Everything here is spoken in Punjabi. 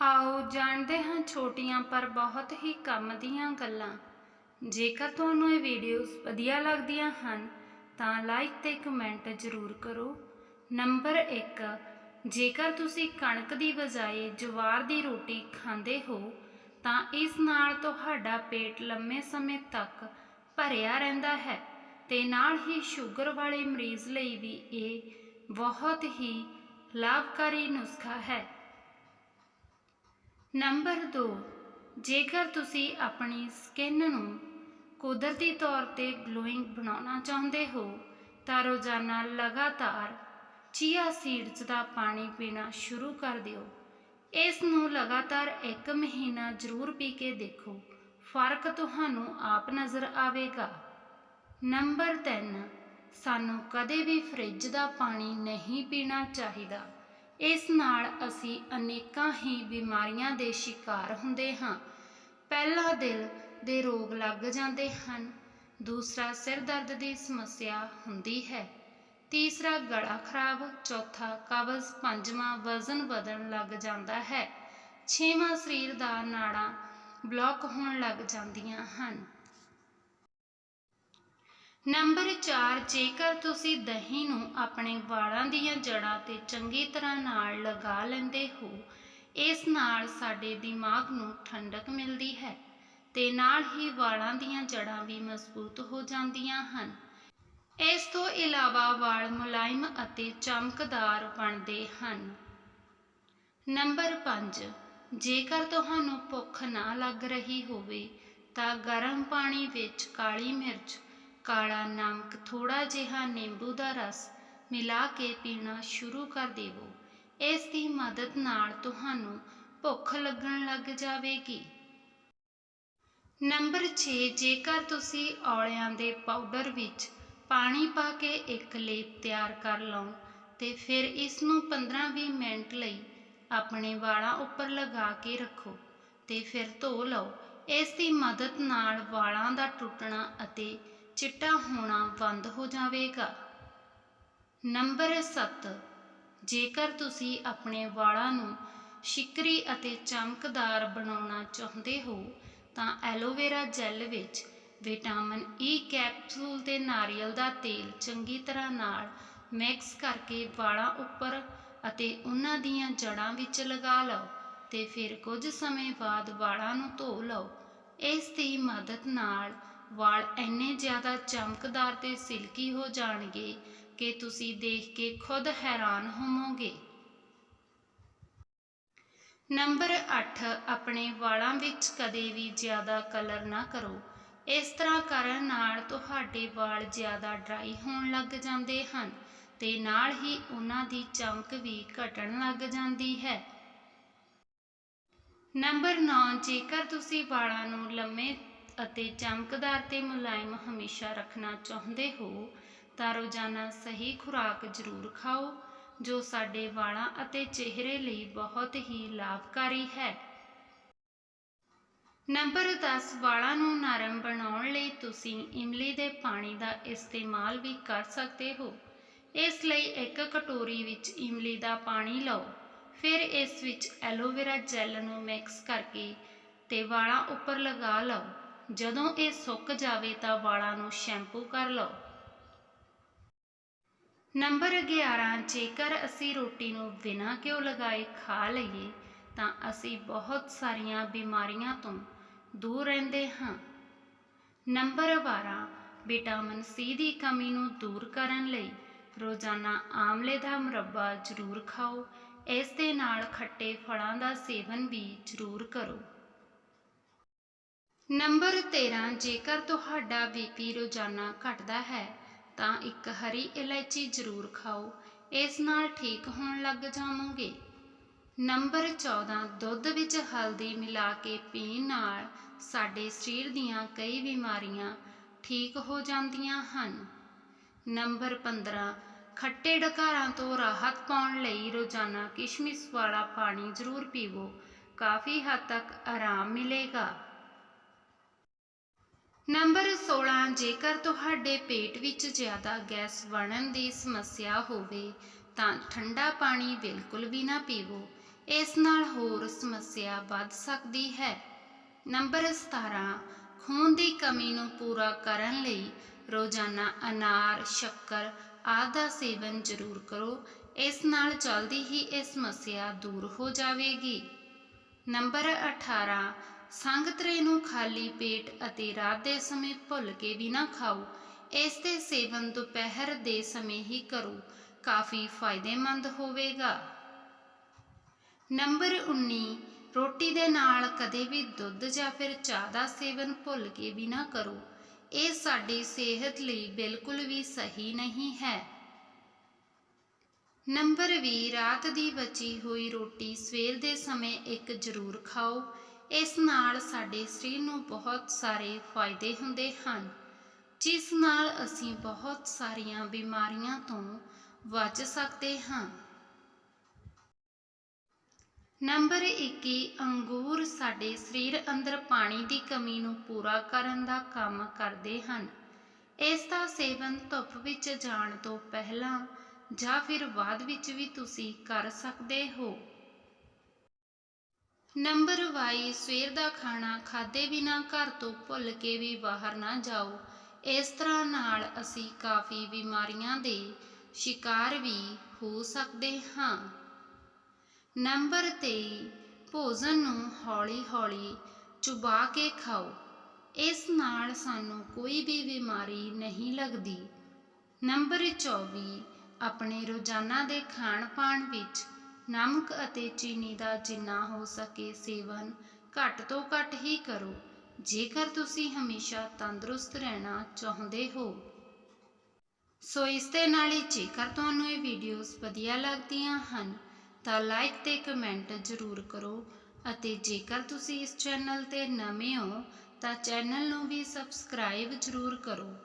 ਆਓ ਜਾਣਦੇ ਹਾਂ ਛੋਟੀਆਂ ਪਰ ਬਹੁਤ ਹੀ ਕੰਮ ਦੀਆਂ ਗੱਲਾਂ। ਜੇਕਰ ਤੁਹਾਨੂੰ ਇਹ ਵੀਡੀਓਜ਼ ਵਧੀਆ ਲੱਗਦੀਆਂ ਹਨ, ਤਾਂ ਲਾਈਕ ਤੇ ਕਮੈਂਟ ਜ਼ਰੂਰ ਕਰੋ। ਨੰਬਰ 1 ਜੇਕਰ ਤੁਸੀਂ ਕਣਕ ਦੀ ਬਜਾਏ ਜਵਾਰ ਦੀ ਰੋਟੀ ਖਾਂਦੇ ਹੋ, ਤਾਂ ਇਸ ਨਾਲ ਤੁਹਾਡਾ ਪੇਟ ਲੰਮੇ ਸਮੇਂ ਤੱਕ ਭਰਿਆ ਰਹਿੰਦਾ ਹੈ ਤੇ ਨਾਲ ਹੀ ਸ਼ੂਗਰ ਵਾਲੇ ਮਰੀਜ਼ ਲਈ ਵੀ ਇਹ ਬਹੁਤ ਹੀ ਲਾਭਕਾਰੀ ਨੁਸਖਾ ਹੈ। ਨੰਬਰ 2 ਜੇਕਰ ਤੁਸੀਂ ਆਪਣੀ ਸਕਿਨ ਨੂੰ ਕੁਦਰਤੀ ਤੌਰ ਤੇ ਗਲੋਇੰਗ ਬਣਾਉਣਾ ਚਾਹੁੰਦੇ ਹੋ, ਤਾਂ ਰੋਜ਼ਾਨਾ ਲਗਾਤਾਰ ਚੀਆ ਸੀਡਸ ਦਾ ਪਾਣੀ ਪੀਣਾ ਸ਼ੁਰੂ ਕਰ ਦਿਓ। ਇਸ ਨੂੰ ਲਗਾਤਾਰ 1 ਮਹੀਨਾ ਜ਼ਰੂਰ ਪੀ ਕੇ ਦੇਖੋ। ਫ਼ਰਕ ਤੁਹਾਨੂੰ ਆਪ ਨਜ਼ਰ ਆਵੇਗਾ। ਨੰਬਰ 3 ਸਾਨੂੰ ਕਦੇ ਵੀ ਫ੍ਰਿਜ ਦਾ ਪਾਣੀ ਨਹੀਂ ਪੀਣਾ ਚਾਹੀਦਾ। ਇਸ ਨਾਲ ਅਸੀਂ ਅਨੇਕਾਂ ਹੀ ਬਿਮਾਰੀਆਂ ਦੇ ਸ਼ਿਕਾਰ ਹੁੰਦੇ ਹਾਂ। ਪਹਿਲਾ ਦਿਲ ਦੇ ਰੋਗ ਲੱਗ ਜਾਂਦੇ ਹਨ, ਦੂਸਰਾ ਸਿਰ ਦਰਦ ਦੀ ਸਮੱਸਿਆ ਹੁੰਦੀ ਹੈ, ਤੀਸਰਾ ਗਲਾ ਖਰਾਬ, ਚੌਥਾ ਕਬਜ਼, ਪੰਜਵਾਂ ਵਜ਼ਨ ਵਧਣ ਲੱਗ ਜਾਂਦਾ ਹੈ, ਛੇਵਾਂ ਸਰੀਰ ਦਾ ਨਾੜਾਂ ਬਲੌਕ ਹੋਣ ਲੱਗ ਜਾਂਦੀਆਂ ਹਨ। ਨੰਬਰ 4 ਜੇਕਰ ਤੁਸੀਂ ਦਹੀਂ ਨੂੰ ਆਪਣੇ ਵਾਲਾਂ ਦੀਆਂ ਜੜ੍ਹਾਂ ਤੇ ਚੰਗੀ ਤਰ੍ਹਾਂ ਨਾਲ ਲਗਾ ਲੈਂਦੇ ਹੋ, ਇਸ ਨਾਲ ਸਾਡੇ ਦਿਮਾਗ ਨੂੰ ਠੰਡਕ ਮਿਲਦੀ ਹੈ ਤੇ ਨਾਲ ਹੀ ਵਾਲਾਂ ਦੀਆਂ ਜੜ੍ਹਾਂ ਵੀ ਮਜ਼ਬੂਤ ਹੋ ਜਾਂਦੀਆਂ ਹਨ। ਇਸ ਤੋਂ ਇਲਾਵਾ ਵਾਲ ਮੁਲਾਇਮ ਅਤੇ ਚਮਕਦਾਰ ਬਣਦੇ ਹਨ। ਨੰਬਰ 5 ਜੇਕਰ ਤੁਹਾਨੂੰ ਭੁੱਖ ਨਾ ਲੱਗ ਰਹੀ ਹੋਵੇ, ਤਾਂ ਗਰਮ ਪਾਣੀ ਵਿੱਚ ਕਾਲੀ ਮਿਰਚ ਕਾਲਾ ਨਮਕ ਥੋੜਾ ਜਿਹਾ ਨਿੰਬੂ ਦਾ ਰਸ ਮਿਲਾ ਕੇ ਪੀਣਾ ਸ਼ੁਰੂ ਕਰ ਦੇਵੋ। ਇਸ ਦੀ ਮਦਦ ਨਾਲ ਤੁਹਾਨੂੰ ਭੁੱਖ ਲੱਗਣ ਲੱਗ ਜਾਵੇਗੀ। ਨੰਬਰ 6 ਜੇਕਰ ਤੁਸੀਂ ਔਲਿਆਂ ਦੇ ਪਾਊਡਰ ਵਿੱਚ ਪਾਣੀ ਪਾ ਕੇ ਇੱਕ ਲੇਪ ਤਿਆਰ ਕਰ ਲਓ, ਤੇ ਫਿਰ ਇਸ ਨੂੰ 15-20 ਮਿੰਟ ਲਈ ਆਪਣੇ ਵਾਲਾਂ ਉੱਪਰ ਲਗਾ ਕੇ ਰੱਖੋ ਤੇ ਫਿਰ ਧੋ ਲਓ। ਇਸ ਦੀ ਮਦਦ ਨਾਲ ਵਾਲਾਂ ਦਾ ਟੁੱਟਣਾ ਅਤੇ ਚਿੱਟਾ ਹੋਣਾ ਬੰਦ ਹੋ ਜਾਵੇਗਾ। ਨੰਬਰ 7 ਜੇਕਰ ਤੁਸੀਂ ਆਪਣੇ ਵਾਲਾਂ ਨੂੰ ਸ਼ਿਕਰੀ ਅਤੇ ਚਮਕਦਾਰ ਬਣਾਉਣਾ ਚਾਹੁੰਦੇ ਹੋ, ਤਾਂ ਐਲੋਵੇਰਾ ਜੈਲ ਵਿੱਚ ਵਿਟਾਮਿਨ ਈ ਕੈਪਸੂਲ ਤੇ ਨਾਰੀਅਲ ਦਾ ਤੇਲ ਚੰਗੀ ਤਰ੍ਹਾਂ ਨਾਲ ਮਿਕਸ ਕਰਕੇ ਵਾਲਾਂ ਉੱਪਰ ਅਤੇ ਉਹਨਾਂ ਦੀਆਂ ਜੜ੍ਹਾਂ ਵਿੱਚ ਲਗਾ ਲਓ ਤੇ ਫਿਰ ਕੁਝ ਸਮੇਂ ਬਾਅਦ ਵਾਲਾਂ ਨੂੰ ਧੋ ਲਓ। ਇਸ ਦੀ ਮਦਦ ਨਾਲ ਵਾਲ ਇੰਨੇ ਜ਼ਿਆਦਾ ਚਮਕਦਾਰ ਤੇ ਸਿਲਕੀ ਹੋ ਜਾਣਗੇ ਕਿ ਤੁਸੀਂ ਦੇਖ ਕੇ ਖੁਦ ਹੈਰਾਨ ਹੋਵੋਗੇ। ਨੰਬਰ 8 ਆਪਣੇ ਵਾਲਾਂ ਵਿੱਚ ਕਦੇ ਵੀ ਜ਼ਿਆਦਾ ਕਲਰ ਨਾ ਕਰੋ। ਇਸ ਤਰ੍ਹਾਂ ਕਰਨ ਨਾਲ ਤੁਹਾਡੇ ਵਾਲ ਜ਼ਿਆਦਾ ਡਰਾਈ ਹੋਣ ਲੱਗ ਜਾਂਦੇ ਹਨ ਤੇ ਨਾਲ ਹੀ ਉਹਨਾਂ ਦੀ ਚਮਕ ਵੀ ਘਟਣ ਲੱਗ ਜਾਂਦੀ ਹੈ। ਨੰਬਰ 9 ਜੇਕਰ ਤੁਸੀਂ ਵਾਲਾਂ ਨੂੰ ਲੰਮੇ ਅਤੇ ਚਮਕਦਾਰ ਤੇ ਮੁਲਾਇਮ ਹਮੇਸ਼ਾ ਰੱਖਣਾ ਚਾਹੁੰਦੇ ਹੋ, ਤਾਂ ਰੋਜ਼ਾਨਾ ਸਹੀ ਖੁਰਾਕ ਜ਼ਰੂਰ ਖਾਓ, ਜੋ ਸਾਡੇ ਵਾਲਾਂ ਅਤੇ ਚਿਹਰੇ ਲਈ ਬਹੁਤ ਹੀ ਲਾਭਕਾਰੀ ਹੈ। ਨੰਬਰ 10 ਵਾਲਾਂ ਨੂੰ ਨਰਮ ਬਣਾਉਣ ਲਈ ਤੁਸੀਂ ਇਮਲੀ ਦੇ ਪਾਣੀ ਦਾ ਇਸਤੇਮਾਲ ਵੀ ਕਰ ਸਕਦੇ ਹੋ। ਇਸ ਲਈ ਇੱਕ ਕਟੋਰੀ ਵਿੱਚ ਇਮਲੀ ਦਾ ਪਾਣੀ ਲਓ। ਫਿਰ ਇਸ ਵਿੱਚ ਐਲੋਵੇਰਾ ਜੈਲ ਨੂੰ ਮਿਕਸ ਕਰਕੇ ਤੇ ਵਾਲਾਂ ਉੱਪਰ ਲਗਾ ਲਓ। ਜਦੋਂ ਇਹ ਸੁੱਕ ਜਾਵੇ ਤਾਂ ਵਾਲਾਂ ਨੂੰ ਸ਼ੈਂਪੂ ਕਰ ਲਓ। ਨੰਬਰ 11 ਜੇਕਰ ਅਸੀਂ ਰੋਟੀ ਨੂੰ ਬਿਨਾਂ ਘਿਓ ਲਗਾਏ ਖਾ ਲਈਏ, ਤਾਂ ਅਸੀਂ ਬਹੁਤ ਸਾਰੀਆਂ ਬਿਮਾਰੀਆਂ ਤੋਂ ਦੂਰ ਰਹਿੰਦੇ ਹਾਂ। ਨੰਬਰ 12 ਵਿਟਾਮਿਨ ਸੀ ਦੀ ਕਮੀ ਨੂੰ ਦੂਰ ਕਰਨ ਲਈ ਰੋਜ਼ਾਨਾ ਆਮਲੇ ਦਾ ਮੁਰੱਬਾ ਜ਼ਰੂਰ ਖਾਓ। ਇਸ ਦੇ ਨਾਲ ਖੱਟੇ ਫਲਾਂ ਦਾ ਸੇਵਨ ਵੀ ਜ਼ਰੂਰ ਕਰੋ। ਨੰਬਰ 13 ਜੇਕਰ ਤੁਹਾਡਾ ਬੀਪੀ ਰੋਜ਼ਾਨਾ ਘਟਦਾ ਹੈ, ਤਾਂ ਇੱਕ ਹਰੀ ਇਲਾਇਚੀ ਜ਼ਰੂਰ ਖਾਓ। ਇਸ ਨਾਲ ਠੀਕ ਹੋਣ ਲੱਗ ਜਾਵੋਗੇ। ਨੰਬਰ 14 ਦੁੱਧ ਵਿੱਚ ਹਲਦੀ ਮਿਲਾ ਕੇ ਪੀਣ ਨਾਲ ਸਾਡੇ ਸਰੀਰ ਦੀਆਂ ਕਈ ਬਿਮਾਰੀਆਂ ਠੀਕ ਹੋ ਜਾਂਦੀਆਂ ਹਨ। ਨੰਬਰ 15 ਖੱਟੇ ਡਕਾਰਾਂ ਤੋਂ ਰਾਹਤ ਪਾਉਣ ਲਈ ਰੋਜ਼ਾਨਾ ਕਿਸ਼ਮਿਸ਼ ਵਾਲਾ ਪਾਣੀ ਜ਼ਰੂਰ ਪੀਵੋ। ਕਾਫੀ ਹੱਦ ਤੱਕ ਆਰਾਮ ਮਿਲੇਗਾ। ਨੰਬਰ 16 ਜੇਕਰ ਤੁਹਾਡੇ ਪੇਟ ਵਿੱਚ ਜ਼ਿਆਦਾ ਗੈਸ ਬਣਨ ਦੀ ਸਮੱਸਿਆ ਹੋਵੇ, ਤਾਂ ਠੰਡਾ ਪਾਣੀ ਬਿਲਕੁਲ ਵੀ ਨਾ ਪੀਵੋ। ਇਸ ਨਾਲ ਹੋਰ ਸਮੱਸਿਆ ਵੱਧ ਸਕਦੀ ਹੈ। ਨੰਬਰ 17 ਖੂਨ ਦੀ ਕਮੀ ਨੂੰ ਪੂਰਾ ਕਰਨ ਲਈ ਰੋਜ਼ਾਨਾ ਅਨਾਰ, ਸ਼ੱਕਰ ਆਦਿ ਦਾ ਸੇਵਨ ਜ਼ਰੂਰ ਕਰੋ। ਇਸ ਨਾਲ ਜਲਦੀ ਹੀ ਇਹ ਸਮੱਸਿਆ ਦੂਰ ਹੋ ਜਾਵੇਗੀ। ਨੰਬਰ 18 ਸੰਗਤਰੇ ਨੂੰ ਖਾਲੀ ਪੇਟ ਅਤੇ ਰਾਤ ਦੇ ਸਮੇਂ ਭੁੱਲ ਕੇ ਵੀ ਨਾ ਖਾਓ। ਇਸ ਦੇ ਸੇਵਨ ਦੁਪਹਿਰ ਦੇ ਸਮੇਂ ਹੀ ਕਰੋ। ਕਾਫੀ ਫਾਇਦੇਮੰਦ ਹੋਵੇਗਾ। ਨੰਬਰ 19 ਰੋਟੀ ਦੇ ਨਾਲ ਕਦੇ ਵੀ ਦੁੱਧ ਜਾਂ ਫਿਰ ਚਾਹ ਦਾ ਸੇਵਨ ਭੁੱਲ ਕੇ ਵੀ ਨਾ ਕਰੋ। ਇਹ ਸਾਡੀ ਸਿਹਤ ਲਈ ਬਿਲਕੁਲ ਵੀ ਸਹੀ ਨਹੀਂ ਹੈ। ਨੰਬਰ 20 ਰਾਤ ਦੀ ਬਚੀ ਹੋਈ ਰੋਟੀ ਸਵੇਰ ਦੇ ਸਮੇਂ ਇੱਕ ਜ਼ਰੂਰ ਖਾਓ। ਇਸ ਨਾਲ ਸਾਡੇ ਸਰੀਰ ਨੂੰ ਬਹੁਤ ਸਾਰੇ ਫਾਇਦੇ ਹੁੰਦੇ ਹਨ, ਜਿਸ ਨਾਲ ਅਸੀਂ ਬਹੁਤ ਸਾਰੀਆਂ ਬਿਮਾਰੀਆਂ ਤੋਂ ਬਚ ਸਕਦੇ ਹਾਂ। ਨੰਬਰ 21 ਅੰਗੂਰ ਸਾਡੇ ਸਰੀਰ ਅੰਦਰ ਪਾਣੀ ਦੀ ਕਮੀ ਨੂੰ ਪੂਰਾ ਕਰਨ ਦਾ ਕੰਮ ਕਰਦੇ ਹਨ। ਇਸ ਦਾ ਸੇਵਨ ਧੁੱਪ ਵਿੱਚ ਜਾਣ ਤੋਂ ਪਹਿਲਾਂ ਜਾਂ ਫਿਰ ਬਾਅਦ ਵਿੱਚ ਵੀ ਤੁਸੀਂ ਕਰ ਸਕਦੇ ਹੋ। ਨੰਬਰ 22 ਸਵੇਰ ਦਾ ਖਾਣਾ ਖਾਦੇ ਬਿਨਾ ਘਰ ਤੋਂ ਭੁੱਲ ਕੇ ਵੀ ਬਾਹਰ ਨਾ ਜਾਓ। ਇਸ ਤਰ੍ਹਾਂ ਨਾਲ ਅਸੀਂ ਕਾਫੀ ਬਿਮਾਰੀਆਂ ਦੇ ਸ਼ਿਕਾਰ ਵੀ ਹੋ ਸਕਦੇ ਹਾਂ। ਨੰਬਰ 23 ਭੋਜਨ ਨੂੰ ਹੌਲੀ-ਹੌਲੀ ਚੁਬਾ ਕੇ ਖਾਓ। ਇਸ ਨਾਲ ਸਾਨੂੰ ਕੋਈ ਵੀ ਬਿਮਾਰੀ ਨਹੀਂ ਲੱਗਦੀ। ਨੰਬਰ 24 ਆਪਣੇ ਰੋਜ਼ਾਨਾ ਦੇ ਖਾਣ-ਪਾਣ ਵਿੱਚ ਨਮਕ ਅਤੇ ਚੀਨੀ ਦਾ ਜਿੰਨਾ ਹੋ ਸਕੇ ਸੇਵਨ ਘੱਟ ਤੋਂ ਘੱਟ ਹੀ ਕਰੋ। ਜੇਕਰ ਤੁਸੀਂ ਹਮੇਸ਼ਾ ਤੰਦਰੁਸਤ ਰਹਿਣਾ ਚਾਹੁੰਦੇ ਹੋ। ਸੋ ਇਸ ਦੇ ਨਾਲ ਹੀ ਜੇਕਰ ਤੁਹਾਨੂੰ ਇਹ ਵੀਡੀਓਜ਼ ਵਧੀਆ ਲੱਗਦੀਆਂ ਹਨ, ਤਾਂ ਲਾਈਕ ਤੇ ਕਮੈਂਟ ਜ਼ਰੂਰ ਕਰੋ ਅਤੇ ਜੇਕਰ ਤੁਸੀਂ ਇਸ ਚੈਨਲ ਤੇ ਨਵੇਂ ਹੋ, ਤਾਂ ਚੈਨਲ ਨੂੰ ਵੀ ਸਬਸਕ੍ਰਾਈਬ ਜ਼ਰੂਰ ਕਰੋ।